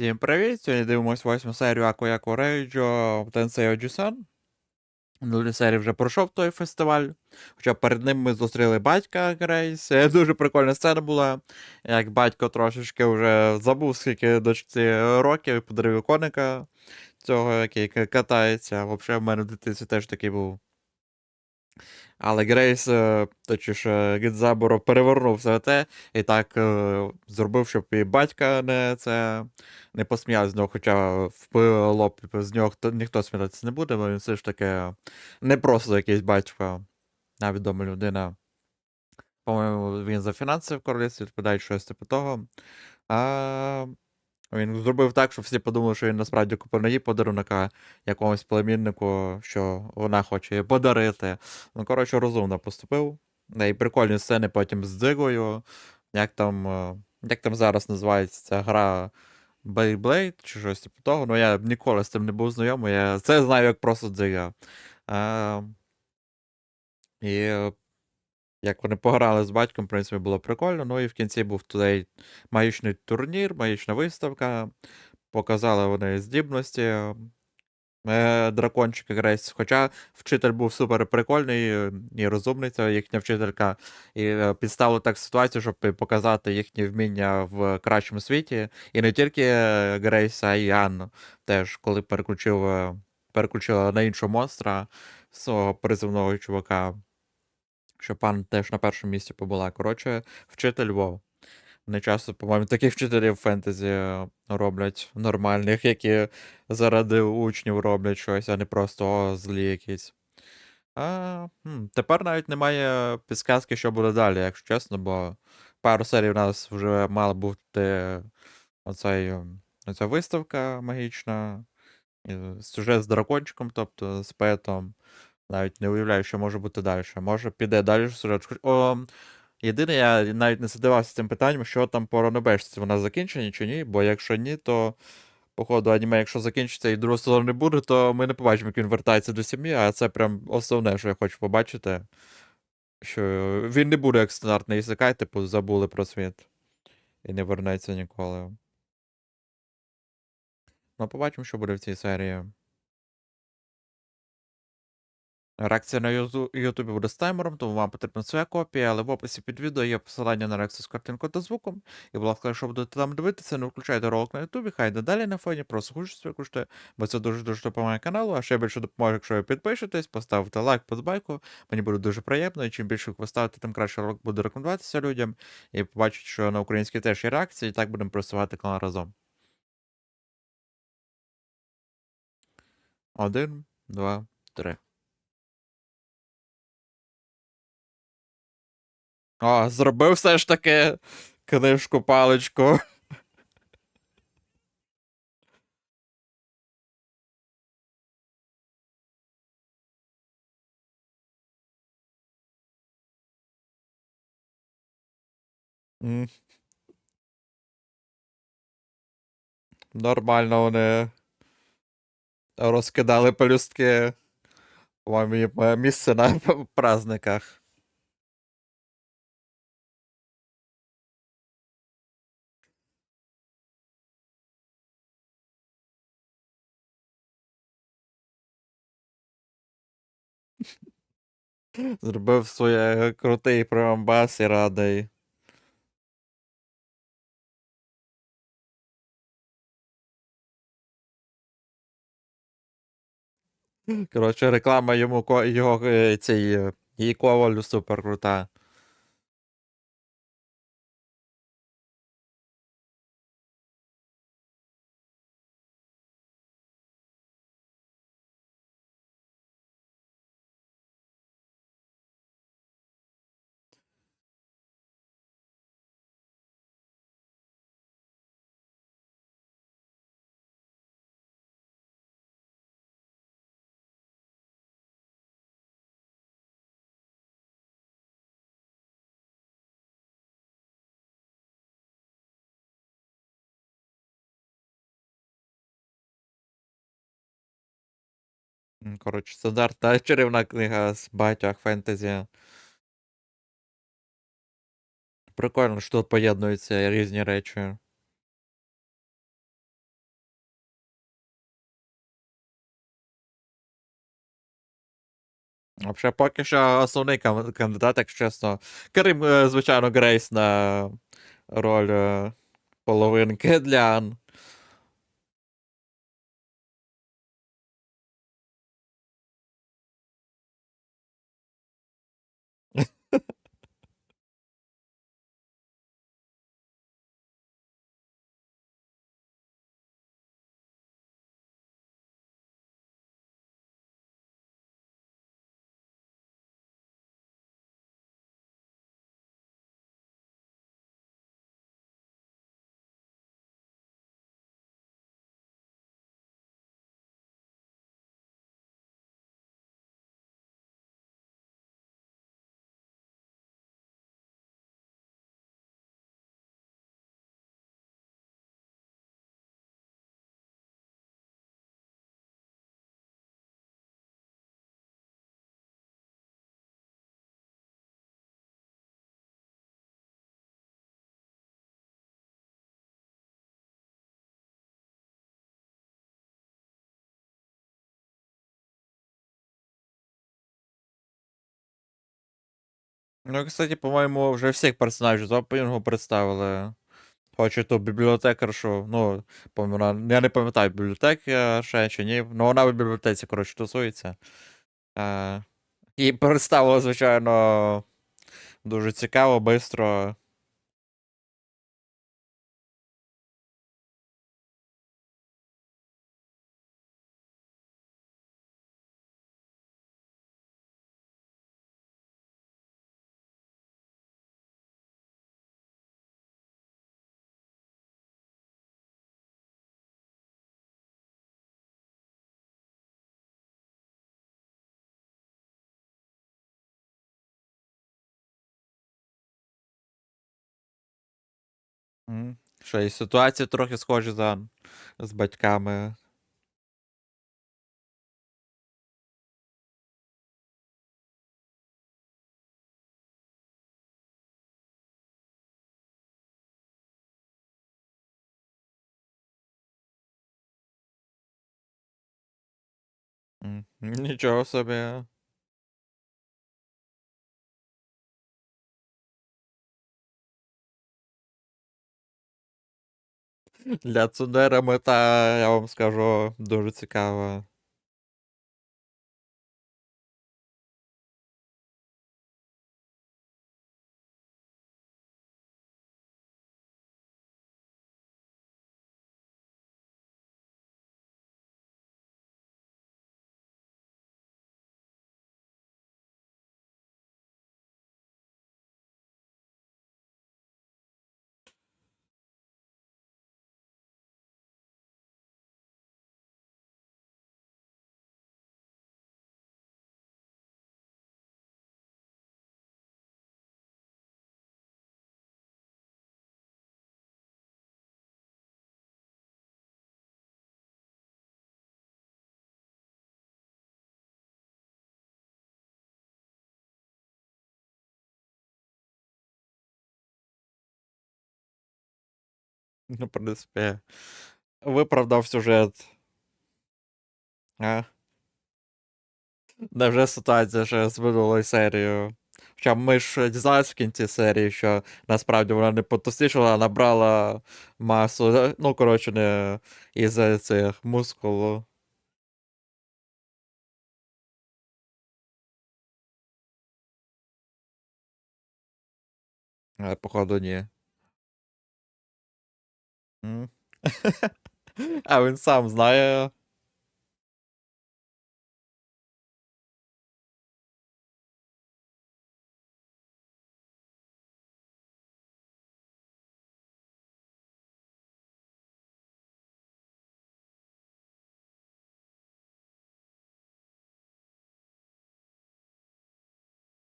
Всім привіт! Сьогодні дивимось восьму серію Акояко Рейджо Тенсей Оджісан. Минулій серії вже пройшов той фестиваль. Хоча перед ним ми зустріли батька Грейс. Е, Дуже прикольна сцена була. Як батько трошечки вже забув, скільки дочці років і подарив коника цього, який катається. Взагалі, в мене в дитинстві теж такий був. Але Грейс, е, точніше, Гідзаборо перевернув все те і так е, зробив, щоб і батька не це не посміяв з нього, хоча в лоб з нього хто, ніхто сміятися не буде, бо він все ж таки не просто якийсь батько, а відома людина. По-моєму, він за фінанси в королівстві відповідає щось типу того. А він зробив так, щоб всі подумали, що він насправді купив на її подарунок, якомусь племіннику, що вона хоче подарити. Ну, коротше, розумно поступив. І прикольні сцени потім з дзигою. Як там, е, як там зараз називається ця гра Beyblade чи щось типу того. Ну, я ніколи з цим не був знайомий. Я це знаю як просто дзига. А, і як вони пограли з батьком, в принципі, було прикольно. Ну і в кінці був туди магічний турнір, магічна виставка. Показали вони здібності. е, Дракончика Грейс. Хоча вчитель був супер прикольний і розумний, це їхня вчителька. І е, підставили так ситуацію, щоб показати їхні вміння в кращому світі. І не тільки е, Грейс, а й Анну. Теж, коли переключив, переключила на іншого монстра свого призивного чувака. Що пан теж на першому місці побула. Коротше, вчитель Вов. Не часто, по-моєму, таких вчителів фентезі е, роблять нормальних, які заради учнів роблять щось, а не просто о, злі якісь. А, хм, тепер навіть немає підсказки, що буде далі, якщо чесно, бо пару серій у нас вже мала бути оцей, ем, оця виставка магічна, сюжет з дракончиком, тобто з петом. Навіть не уявляю, що може бути далі. Може піде далі. О, єдине, я навіть не задавався цим питанням, що там по ранобежці, вона закінчена чи ні, бо якщо ні, то походу аніме, якщо закінчиться і другого сезону не буде, то ми не побачимо, як він вертається до сім'ї, а це прям основне, що я хочу побачити. Що він не буде як стандартний ісекай, типу, забули про світ. І не вернеться ніколи. Ну, побачимо, що буде в цій серії. Реакція на Ютубі буде з таймером, тому вам потрібна своя копія, але в описі під відео є посилання на реакцію з картинкою та звуком. І, будь ласка, якщо будете там дивитися, не включайте ролик на Ютубі, хай далі на фоні, просто хочеться виключте, бо це дуже-дуже допомагає каналу. А ще більше допоможе, якщо ви підпишетесь, поставите лайк, подбайку. Мені буде дуже приємно, і чим більше ви поставите, тим краще ролик буде рекомендуватися людям. І побачить, що на українській теж є реакції, і так будемо просувати канал разом. Один, два, три. О, зробив все ж таки книжку паличку. Нормально вони розкидали пелюстки. Е, місце на праздниках. Зробив своє крутий прямбас і радий. Коротше, реклама йому е, цій е, її ковалю супер крута. Коротше, стандартна чарівна книга з багатьох фентезі. Прикольно, що тут поєднуються різні речі. Взагалі, поки що основний кандидат, як чесно. Крім, е, звичайно, Грейс на роль е, половинки для Ан. Ну, кстати, по-моєму, вже всіх персонажів з опенінгу представили. Хоч і ту бібліотекаршу, ну, по-моєму, я не пам'ятаю, бібліотека ще чи ні. Ну, вона в бібліотеці, коротше, тусується. Е, і представила, звичайно, дуже цікаво, швидко. М. Що, і ситуація трохи схожа за з батьками. Нічого собі. Для цудера мета, я вам скажу, дуже цікава. Ну, в принципі, виправдав сюжет. А? Невже ситуація ще з минулою серією? Хоча ми ж дізналися в кінці серії, що насправді вона не потовстішала, а набрала масу. Ну, коротше, не із цих мускулу. Але, походу, ні. М. А він сам знає.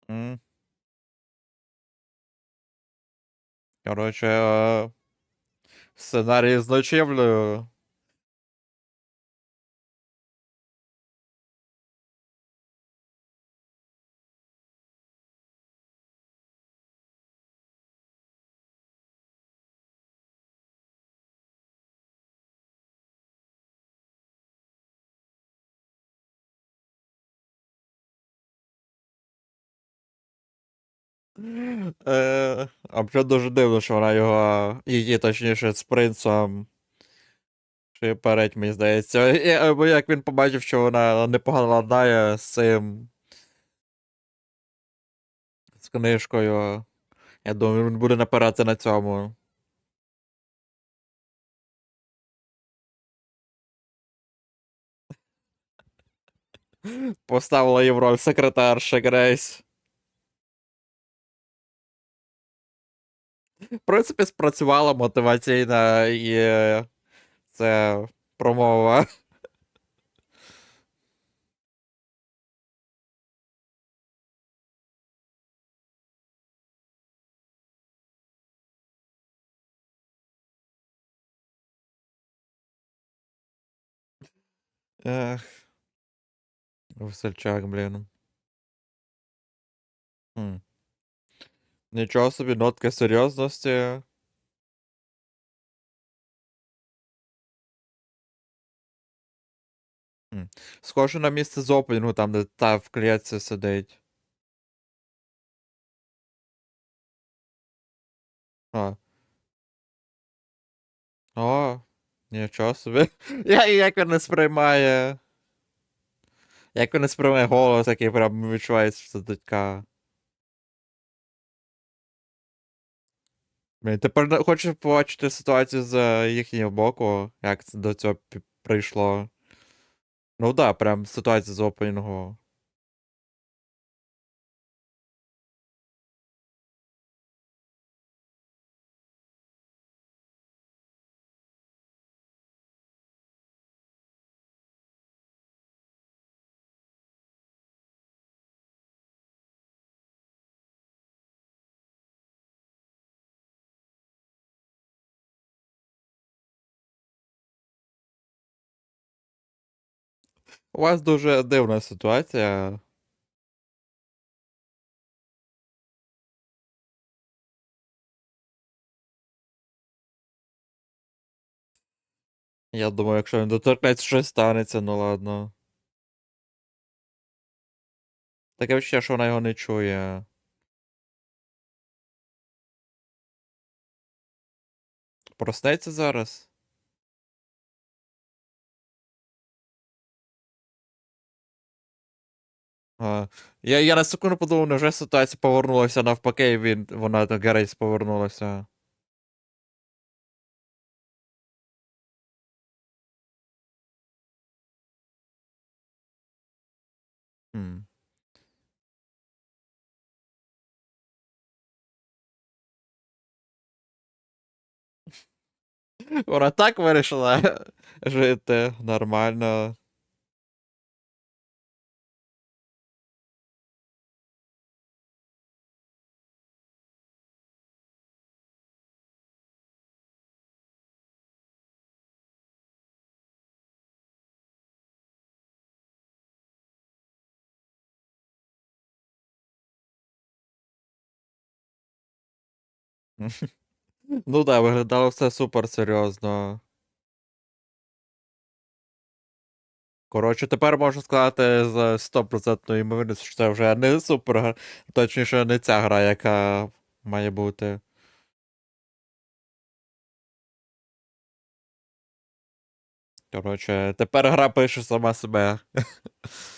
М. Коротше, е, Сценарій з ночівлею. Е, а взагалі дуже дивно, що вона його, її, точніше, з принцем шиперить, мені здається. І, Бо як він побачив, що вона непогано ладнає з цим. З книжкою. Я думаю, він буде напирати на цьому. Поставила в роль секретарши Грейс. В принципі, спрацювала мотиваційна і це промова. Ех. Весельчак, блін. Хм. Нічого собі, нотка серйозності. Хм. Схоже на місце з опенінгу, там, де та в клітці сидить. А. О, нічого собі. Я, як він не сприймає. Як він не сприймає голос, який прям відчувається, що це дочка. Тепер не- хочу побачити ситуацію з е, їхнього боку, як до цього прийшло. Ну да, прям ситуація з опенінгу. У вас дуже дивна ситуація. Я думаю, якщо він доторкнеться, щось станеться, ну ладно. Таке відчуття, що вона його не чує. Проснеться зараз? А, я, я на секунду подумав, невже ситуація повернулася навпаки, і він, вона до Герейс повернулася. Хм. Вона так вирішила жити нормально. Ну да, виглядало все супер серйозно. Коротше, тепер можу сказати з 100% ймовірністю, що це вже не супер точніше, не ця гра, яка має бути. Коротше, тепер гра пише сама себе.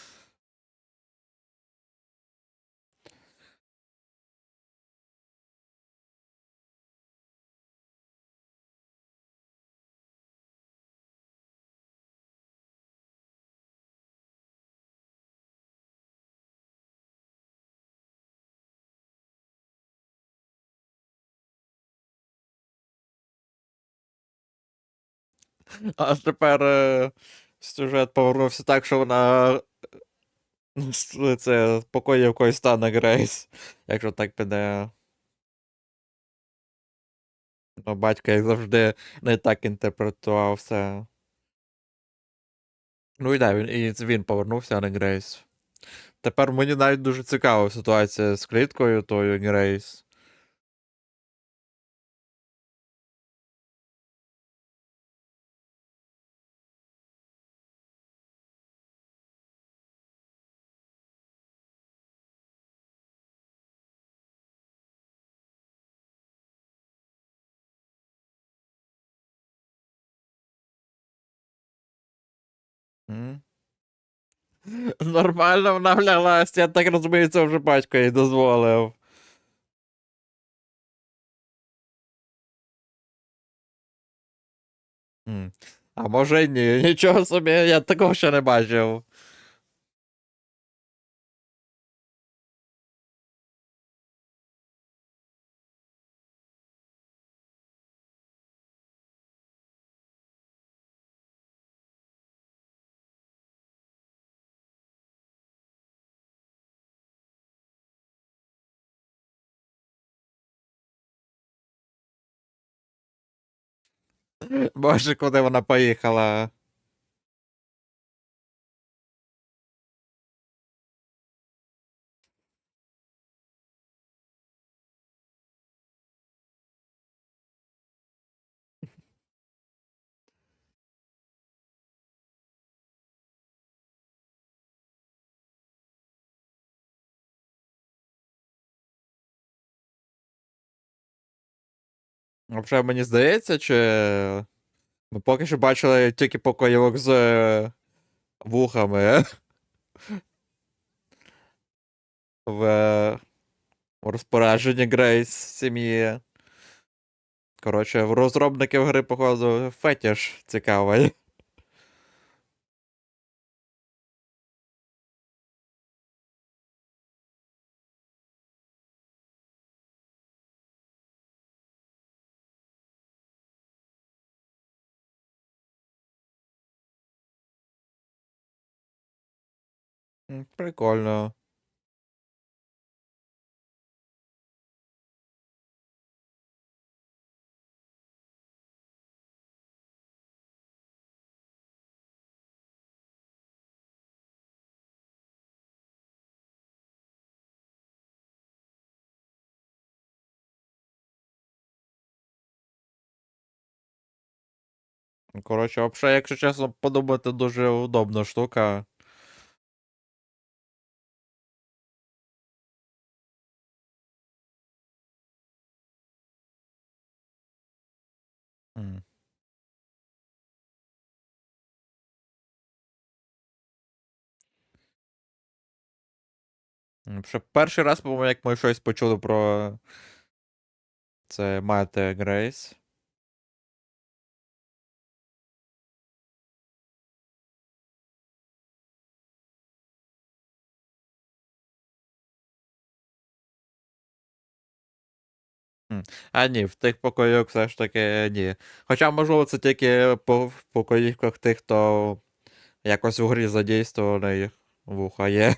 А тепер е, сюжет повернувся так, що вона е, це покоїв якоїсь стане Грейс. Якщо так піде. Ну, батько, як завжди, не так інтерпретував все. Ну і да, він, і він повернувся, а не Грейс. Тепер мені навіть дуже цікава ситуація з кліткою тою Грейс. Нормально вона вляглась, я так розумію, це вже батько їй дозволив. А може ні, нічого собі, я такого ще не бачив. Боже, куди вона поїхала? Взагалі, мені здається, чи. Ми поки що бачили тільки покойовок з е, вухами. В е, розпорядженні Грейс сім'ї. Коротше, в розробників гри, походу, фетіш цікавий. М, Прикольно. Коротше, взагалі, якщо чесно подумати, дуже удобна штука. М. М, перший раз, по-моєму, як ми щось почули про це мати Грейс. А ні, в тих покоївках все ж таки ні. Хоча, можливо, це тільки по в покоївках тих, хто якось у грі задействований вуха є.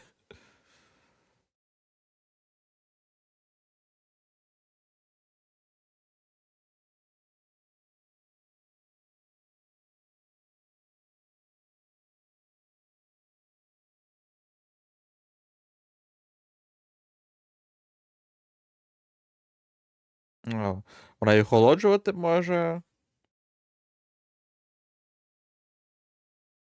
Ну, Вона і охолоджувати може.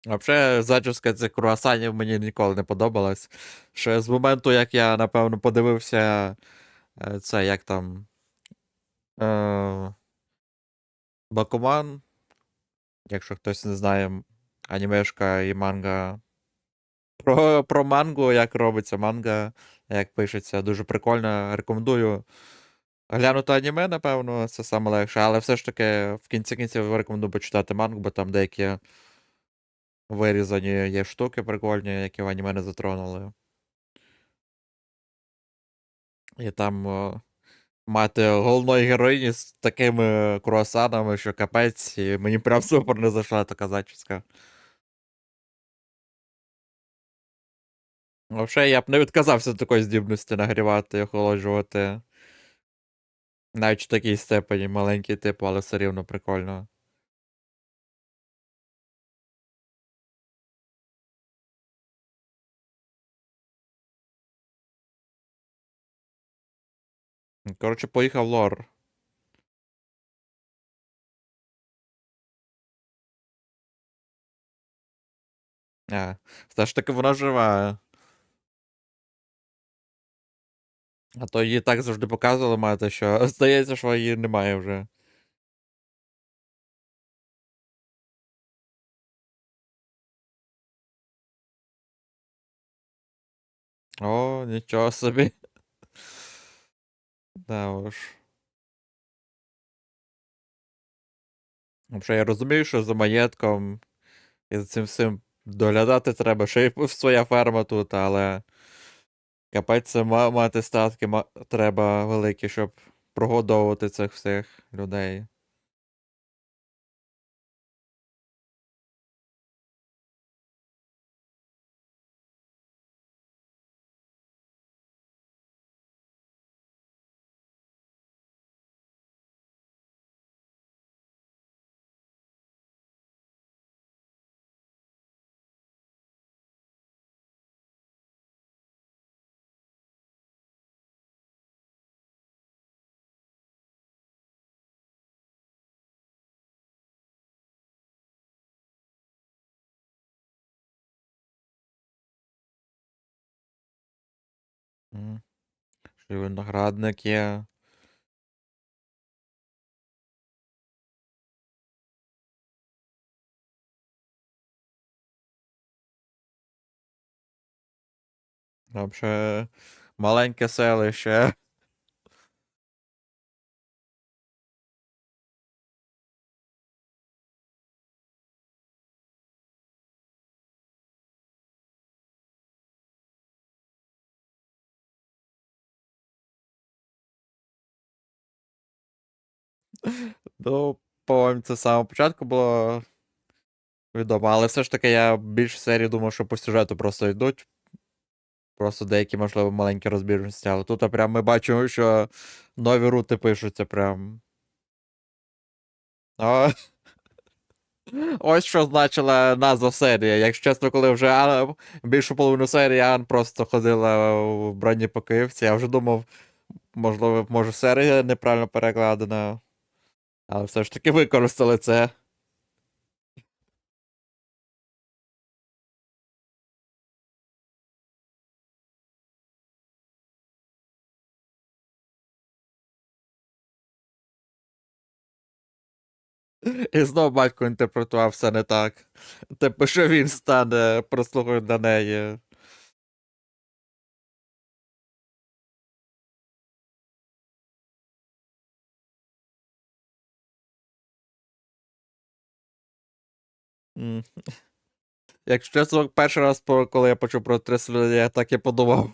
Взагалі, зачіска цих круасанів мені ніколи не подобалась. Ще з моменту, як я, напевно, подивився е, це, як там. Е, Бакуман. Якщо хтось не знає, анімешка і манга. Про, про мангу, як робиться манга, як пишеться, дуже прикольно. Рекомендую глянути аніме, напевно, це саме легше, але все ж таки в кінці кінців рекомендую почитати мангу, бо там деякі вирізані є штуки прикольні, які в аніме не затронули. І там о, мати головної героїні з такими круасанами, що капець, і мені прям супер не зайшла така зачіска. Взагалі, я б не відказався від такої здібності нагрівати і охолоджувати. Навіть в такій степені маленький типу, але все рівно прикольно. Коротше, поїхав лор. А, все ж таки вона жива. А то її так завжди показували, мати, що здається, що її немає вже. О, нічого собі. Да уж. вже я розумію, що за маєтком і за цим всім доглядати треба, ще й своя ферма тут, але капець це ма- мати статки треба великі, щоб прогодовувати цих всіх людей. Ще виноградник є. Вообще маленьке селище. Ну, по-моєму, це з самого початку було відомо, але все ж таки я більше серії думав, що по сюжету просто йдуть. Просто деякі, можливо, маленькі розбіжності, але тут прям ми бачимо, що нові рути пишуться прям. О, ось що значила назва серії. Якщо чесно, коли вже Ан, більшу половину серії Ан просто ходила в броні по Київці, я вже думав, можливо, може серія неправильно перекладена. Але все ж таки використали це. І знов батько інтерпретував все не так. Типу, що він стане прослугою на неї. Якщо чесно, перший раз, коли я почув про трислю, я так і подумав.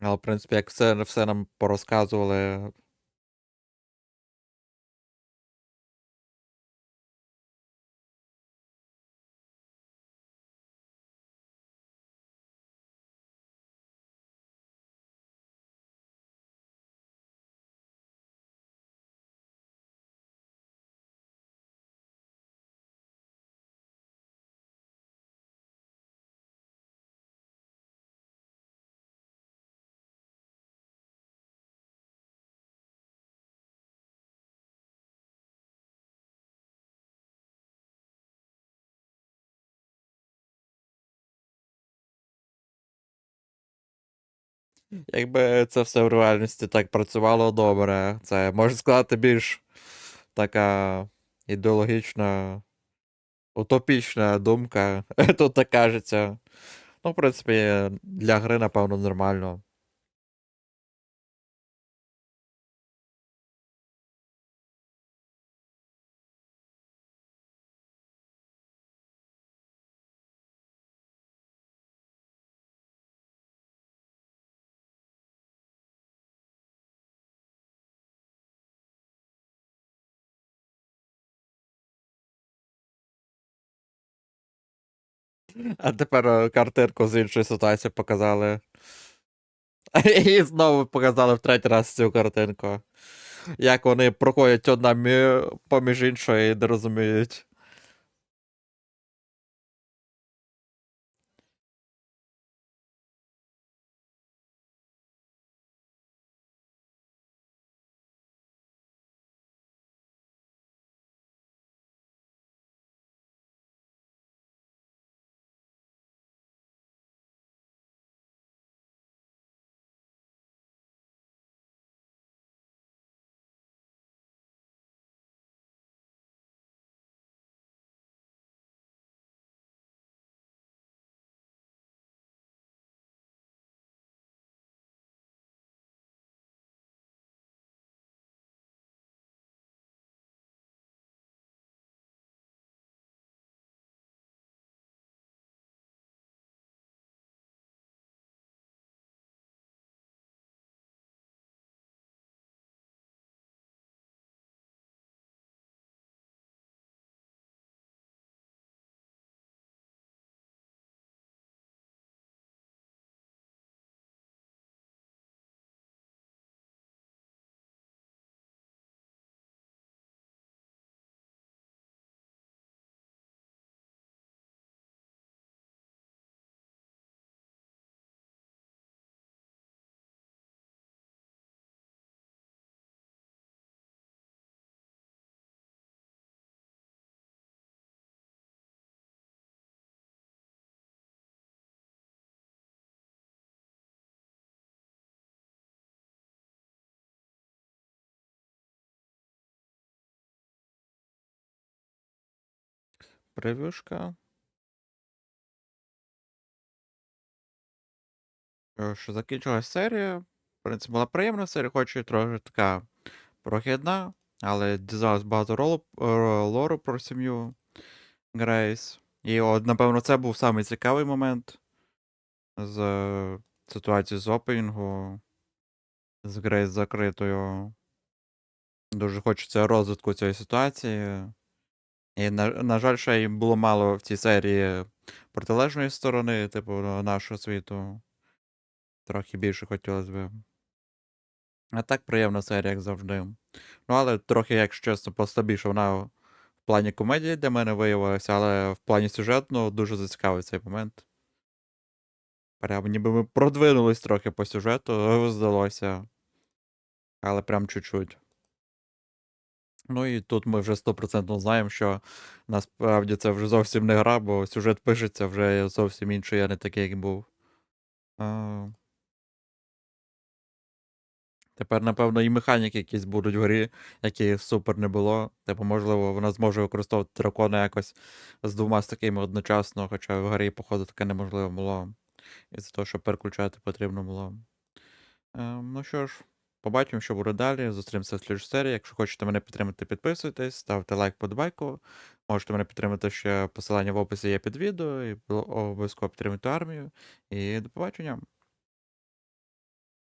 Але, в принципі, як все, все нам порозказували. Якби це все в реальності так працювало добре, це можна сказати більш така ідеологічна, утопічна думка. Тут так кажеться. Ну, в принципі, для гри, напевно, нормально. А тепер е, картинку з іншої ситуації показали. І знову показали в третій раз цю картинку. Як вони проходять одна мі- поміж іншою і не розуміють. Прев'юшка. Е, Що закінчилась серія. В принципі, була приємна серія, хоч і трохи така прохідна, але дізналось багато ролу, е, лору про сім'ю Грейс. І от, напевно, це був самий цікавий момент з е, ситуації з опенінгу, з Грейс закритою. Дуже хочеться розвитку цієї ситуації. І, на, на жаль, ще й було мало в цій серії протилежної сторони, типу, нашого світу. Трохи більше хотілося б. А так приємна серія, як завжди. Ну, але трохи, якщо чесно, послабіше вона в плані комедії для мене виявилася, але в плані сюжетну дуже зацікавив цей момент. Прям ніби ми продвинулись трохи по сюжету, здалося. Але прям чуть-чуть. Ну і тут ми вже 100% знаємо, що насправді це вже зовсім не гра, бо сюжет пишеться вже зовсім інший, а не такий, як був. А... Тепер, напевно, і механіки якісь будуть в грі, які супер не було. Типу, можливо, вона зможе використовувати дракона якось з двома з такими одночасно, хоча в грі, походу, таке неможливо було. І за того, що переключати потрібно було. Ем, ну що ж, побачимо, що буде далі. Зустрінемося в слідчій серії. Якщо хочете мене підтримати, підписуйтесь, ставте лайк подбайку. Можете мене підтримати ще посилання в описі є під відео, і обов'язково підтримуйте армію. І до побачення.